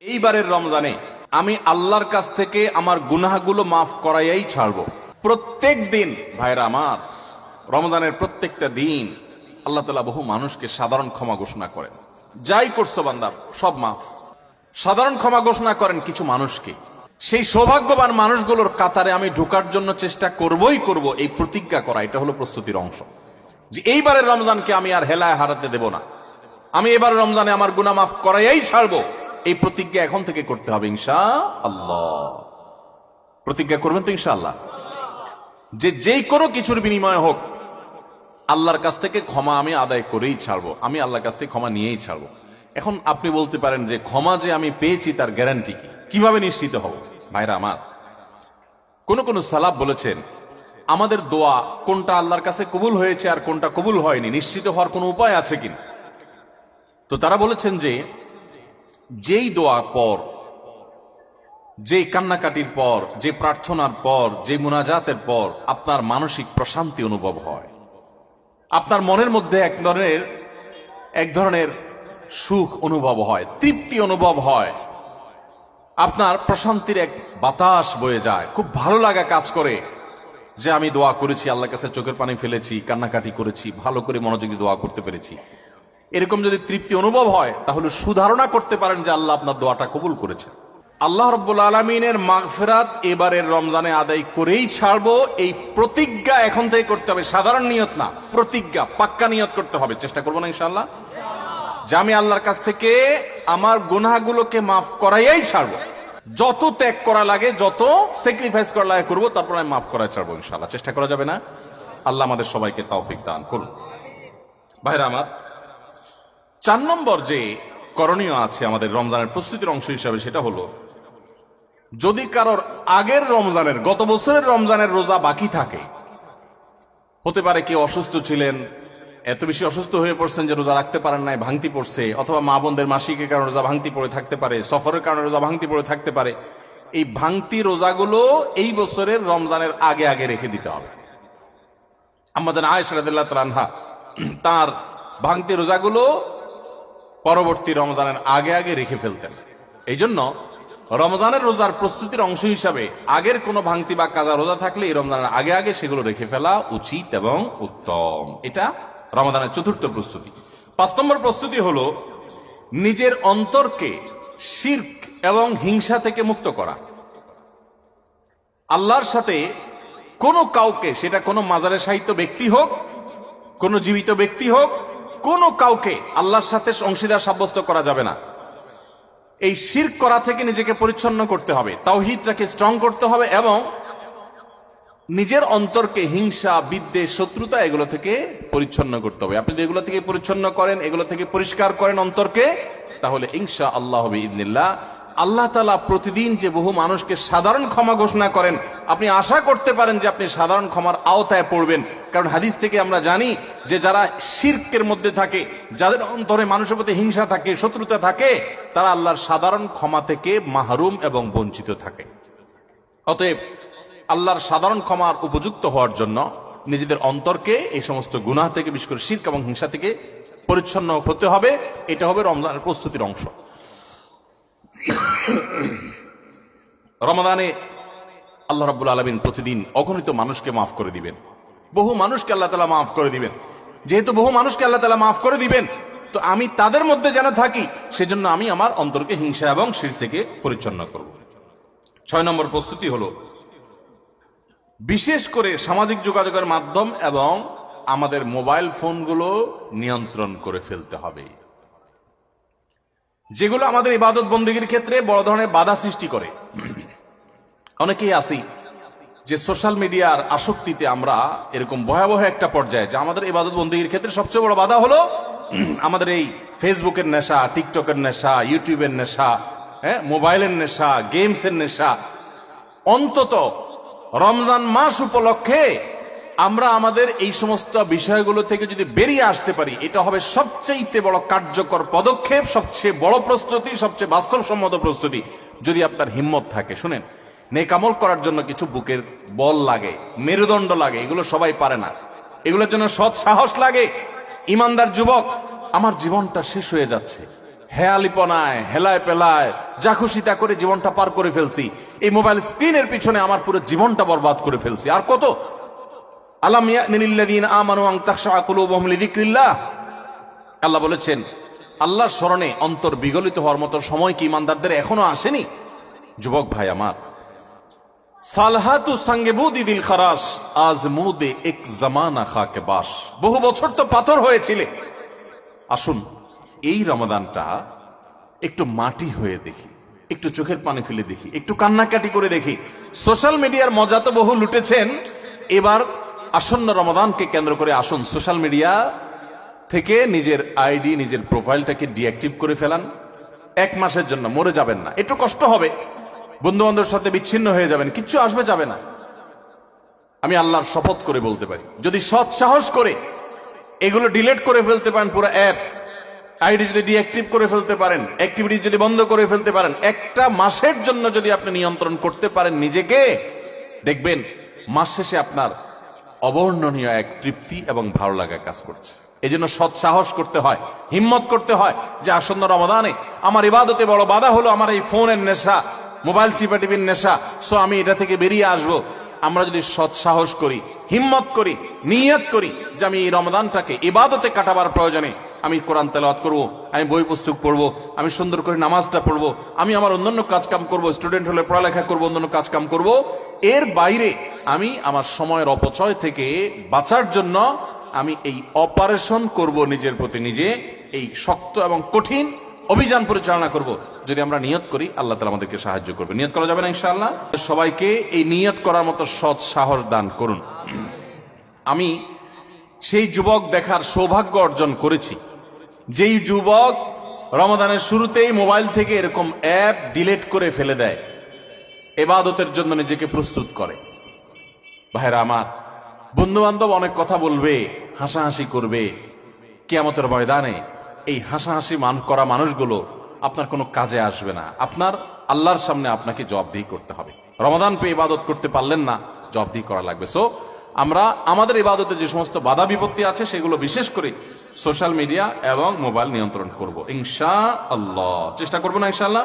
এইবারের রমজানে আমি আল্লাহর কাছ থেকে আমার গুনাহগুলো মাফ করাইয়াই ছাড়বো। প্রত্যেক দিন ভাইরা আমার, রমজানের প্রত্যেকটা দিন আল্লাহ তালা বহু মানুষকে সাধারণ ক্ষমা ঘোষণা করেন। যাই করছ বান্দা, সব মাফ। সাধারণ ক্ষমা ঘোষণা করেন কিছু মানুষকে। সেই সৌভাগ্যবান মানুষগুলোর কাতারে আমি ঢোকার জন্য চেষ্টা করবই করব, এই প্রতিজ্ঞা করা, এটা হলো প্রস্তুতির অংশ। যে এইবারের রমজানকে আমি আর হেলায় হারাতে দেব না। আমি এবার রমজানে আমার গুনাহ মাফ করাইয়াই ছাড়বো। এই প্রতিজ্ঞা এখন থেকে করতে হবে ইনশা আল্লাহ প্রতিজ্ঞা করবেন তো ইনশা আল্লাহ যে যেই কোনো কিছুর বিনিময়ে হোক, আল্লাহর কাছ থেকে ক্ষমা আমি আদায় করেই ছাড়বো। আমি আল্লাহর কাছ থেকে ক্ষমা নিয়েই ছাড়বো। এখন আপনি বলতে পারেন যে ক্ষমা যে আমি পেয়েছি, তার গ্যারান্টি কি? কীভাবে নিশ্চিত হব? ভাইরা আমার, কোন কোন সালাব বলেছেন, আমাদের দোয়া কোনটা আল্লাহর কাছে কবুল হয়েছে আর কোনটা কবুল হয়নি? নিশ্চিত হওয়ার কোনো উপায় আছে কিনা? তো তারা বলেছেন যে যেই দোয়া পর যে কান্নাকাটির পর, যে প্রার্থনার পর, যে মুনাজাতের পর আপনার মানসিক প্রশান্তি অনুভব হয়। আপনার মনের মধ্যে এক ধরনের এক ধরনের সুখ অনুভব হয়, তৃপ্তি অনুভব হয়। আপনার প্রশান্তির এক বাতাস বয়ে যায়। খুব ভালো লাগা কাজ করে যে আমি দোয়া করেছি, আল্লাহর কাছে চোখের পানি ফেলেছি, কান্নাকাটি করেছি, ভালো করে মনোযোগী দোয়া করতে পেরেছি। এরকম যদি তৃপ্তি অনুভব হয়, তাহলে সুধারণা করতে পারেন যে আল্লাহ আপনার দোয়াটা কবুল করেছেন। আল্লাহ রব্বুল আলমিনের মাগফেরাত এবারের রমজানে আদায় করেই ছাড়বো। এই প্রতিজ্ঞা এখন থেকে করতে হবে। সাধারণ নিয়ত না, প্রতিজ্ঞা, পাক্কা নিয়ত করতে হবে। চেষ্টা করব না ইনশাল্লাহ যে আমি আল্লাহর কাছ থেকে আমার গুনাহগুলোকে মাফ করাইয়াই ছাড়বো। যত ত্যাগ করা লাগে, যত স্যাক্রিফাইস করা লাগে করব, তারপর আমি মাফ করাই ছাড়বো ইনশাল্লাহ চেষ্টা করা যাবে না? আল্লাহ আমাদের সবাইকে তৌফিক দান করুন। ভাইরা আমার চার নম্বর যে করণীয় আছে আমাদের রমজানের প্রস্তুতির অংশ হিসাবে সেটা হলো, যদি কারোর আগের রমজানের, গত বছরের রমজানের রোজা বাকি থাকে, হতে পারে কেউ অসুস্থ ছিলেন, এত বেশি অসুস্থ হয়ে পড়ছেন যে রোজা রাখতে পারেন নাই, ভাঙতি পড়ছে, অথবা মা বোনদের মাসিকের কারণে রোজা ভাঙতি পড়ে থাকতে পারে, সফরের কারণে রোজা ভাঙতি পড়ে থাকতে পারে, এই ভাঙতি রোজাগুলো এই বছরের রমজানের আগে আগে রেখে দিতে হবে। আমাদের আয়েশ রাদিল্লাহ তালানহা তার ভাঙতি রোজাগুলো পরবর্তী রমজানের আগে আগে রেখে ফেলতেন। এই জন্য রমজানের রোজার প্রস্তুতির অংশ হিসাবে আগের কোনো ভাঙতি বা কাজা রোজা থাকলে এই রমজানের আগে আগে সেগুলো রেখে ফেলা উচিত এবং উত্তম। এটা রমজানের চতুর্থ প্রস্তুতি। পাঁচ নম্বর প্রস্তুতি হলো নিজের অন্তরকে শির্ক এবং হিংসা থেকে মুক্ত করা। আল্লাহর সাথে কোনো কাউকে, সেটা কোনো মাজারে সাহিত্য ব্যক্তি হোক, কোনো জীবিত ব্যক্তি হোক কোনো কাউকে আল্লাহর সাথে অংশীদার সাব্যস্ত করা যাবে না। এই শির করা থেকে নিজেকে পরিচ্ছন্ন করতে হবে, তাওহিদটাকে স্ট্রং করতে হবে এবং নিজের অন্তরকে হিংসা, বিদ্বেষ, শত্রুতা এগুলো থেকে পরিচ্ছন্ন করতে হবে। আপনি যদি এগুলো থেকে পরিচ্ছন্ন করেন, এগুলো থেকে পরিষ্কার করেন অন্তরকে, তাহলে ইনশা আল্লাহ হবে ইদনিল্লাহ আল্লাহ তালা প্রতিদিন যে বহু মানুষকে সাধারণ ক্ষমা ঘোষণা করেন, আপনি আশা করতে পারেন যে আপনি সাধারণ ক্ষমার আওতায় পড়বেন। কারণ হাদিস থেকে আমরা জানি যে যারা শির্কের মধ্যে থাকে, যাদের অন্তরে মানুষের প্রতি হিংসা থাকে, শত্রুতা থাকে, তারা আল্লাহর সাধারণ ক্ষমা থেকে মাহরুম এবং বঞ্চিত থাকে। অতএব আল্লাহর সাধারণ ক্ষমার উপযুক্ত হওয়ার জন্য নিজেদের অন্তরকে এই সমস্ত গুনাহ থেকে, বিশেষ করে শির্ক এবং হিংসা থেকে পরিচ্ছন্ন হতে হবে। এটা হবে রমজানের প্রস্তুতির অংশ। রমাদানে আল্লাহ রাব্বুল আলমিন প্রতিদিন অগণিত মানুষকে মাফ করে দিবেন। বহু মানুষকে আল্লাহ তালা মাফ করে দিবেন। যেহেতু বহু মানুষকে আল্লাহ তালা মাফ করে দিবেন, তো আমি তাদের মধ্যে যেন থাকি, সেজন্য আমি আমার অন্তরকে হিংসা এবং শির থেকে পরিচ্ছন্ন করব। ছয় নম্বর প্রস্তুতি হলো, বিশেষ করে সামাজিক যোগাযোগের মাধ্যম এবং আমাদের মোবাইল ফোনগুলো নিয়ন্ত্রণ করে ফেলতে হবে। যেগুলো আমাদের ইবাদত বন্দীগীর ক্ষেত্রে বড় ধরনের বাধা সৃষ্টি করে। অনেকেই আসি যে সোশ্যাল মিডিয়ার আসক্তিতে আমরা এরকম ভয়াবহ একটা পর্যায়ে, যে আমাদের ইবাদত বন্দীগীর ক্ষেত্রে সবচেয়ে বড় বাধা হলো আমাদের এই ফেসবুকের নেশা, টিকটকের নেশা, ইউটিউবের নেশা হ্যাঁ মোবাইলের নেশা, গেমসের নেশা। অন্তত রমজান মাস উপলক্ষে আমরা আমাদের এই সমস্ত বিষয়গুলো থেকে যদি বেরিয়ে আসতে পারি, এটা হবে সবচেয়ে বড় কার্যকর পদক্ষেপ, সবচেয়ে বড় প্রস্তুতি, সবচেয়ে বাস্তবসম্মত প্রস্তুতি, যদি আপনার হিম্মত থাকে। শুনেন নেকামল করার জন্য কিছু বুকের বল লাগে, মেরুদণ্ড লাগে, এগুলো সবাই পারে না। এগুলোর জন্য সৎ সাহস লাগে। ইমানদার যুবক, আমার জীবনটা শেষ হয়ে যাচ্ছে। হেয়ালিপনায় হেলায় পেলায় যা খুশি তা করে জীবনটা পার করে ফেলছি। এই মোবাইল স্ক্রিনের পিছনে আমার পুরো জীবনটা বরবাদ করে ফেলছি। আর কত? আলাম ইয়ানিল্লাযীন আমানু আন তাখশা কুলুবুহুম লিযিকরিল্লাহ। আল্লাহ বলেছেন, আল্লাহর স্মরণে অন্তর বিগলিত হওয়ার মতো সময় কি ইমানদারদের এখনও আসেনি? যুবক ভাই আমার, সালহাতু সঙ্গে বুদি দিল খারাস আজ মুদে এক জামানা খাকে বাস। বহু বছর তো পাথর হয়েছিলে। আসুন, এই রমাদানটা একটু মাটি হয়ে দেখি, একটু চোখের পানি ফেলে দেখি, একটু কান্নাকাটি করে দেখি। সোশ্যাল মিডিয়ার মজা তো বহু লুটেছেন, এবার আসন্ন রমাদানকে কেন্দ্র করে আসুন সোশ্যাল মিডিয়া থেকে নিজের আইডি, নিজের প্রোফাইলটাকে ডিঅ্যাক্টিভ করে ফেলান। এক মাসের জন্য মরে যাবেন না। একটু কষ্ট হবে। বন্ধু বান্ধবের সাথে বিচ্ছিন্ন হয়ে যাবেন। কিচ্ছু আসবে, যাবে না। আমি আল্লাহর শপথ করে বলতে পারি। যদি সৎ সাহস করে এগুলো ডিলেট করে ফেলতে পারেন পুরো অ্যাপ, আইডি যদি ডিঅ্যাক্টিভ করে ফেলতে পারেন, অ্যাক্টিভিটি যদি বন্ধ করে ফেলতে পারেন, একটা মাসের জন্য যদি আপনি নিয়ন্ত্রণ করতে পারেন নিজেকে, দেখবেন মাস শেষে আপনার অবর্ণনীয় এক তৃপ্তি এবং ভালো লাগা কাজ করছে। এই জন্য সৎ সাহস করতে হয়, হিম্মত করতে হয় যে আসন্ন রমাদানে আমার ইবাদতে বড় বাধা হলো আমার এই ফোনের নেশা, মোবাইল টিপা টিপির নেশা, সো আমি এটা থেকে বেরিয়ে আসব। আমরা যদি সৎ সাহস করি, হিম্মত করি, নিয়ত করি যে আমি এই রমদানটাকে ইবাদতে কাটাবার প্রয়োজনে আমি কোরআন তেলাওয়াত করব, আমি বই পুস্তক পড়ব, আমি সুন্দর করে নামাজটা পড়ব, আমি আমার অন্যান্য কাজ কাম করব, স্টুডেন্ট হলে পড়ালেখা করব, অন্যান্য কাজ কাম করব, এর বাইরে আমি আমার সময়ের অপচয় থেকে বাঁচার জন্য আমি এই অপারেশন করব নিজের প্রতি নিজে, এই শক্ত এবং কঠিন অভিযান পরিচালনা করব। যদি আমরা নিয়ত করি, আল্লাহ তালা আমাদেরকে সাহায্য করবে। নিয়ত করা যাবে না ইনশাআল্লাহ? সবাইকে এই নিয়ত করার মতো সৎ সাহস দান করুন। আমি সেই যুবক দেখার সৌভাগ্য অর্জন করেছি। যেই যুবক রমাদানের শুরুতেই মোবাইল থেকে এরকম অ্যাপ ডিলেট করে ফেলে দেয়। এবাদতের জন্য নিজেকে প্রস্তুত করে। ভাইরা আমার বন্ধু বান্ধব অনেক কথা বলবে, হাসাহাসি করবে। কেয়ামতের ময়দানে এই হাসাহাসি মান, করা মানুষগুলো আপনার কোনো কাজে আসবে না। আপনার আল্লাহর সামনে আপনাকে জবাবদিহি করতে হবে। রমাদান পেয়ে ইবাদত করতে পারলেন না, জবাবদিহি করা লাগবে। সো আমরা আমাদের ইবাদতে যে সমস্ত বাধা বিপত্তি আছে, সেগুলো বিশেষ করে সোশ্যাল মিডিয়া এবং মোবাইল নিয়ন্ত্রণ করব। ইনশা আল্লাহ চেষ্টা করব না ইনশাআল্লাহ?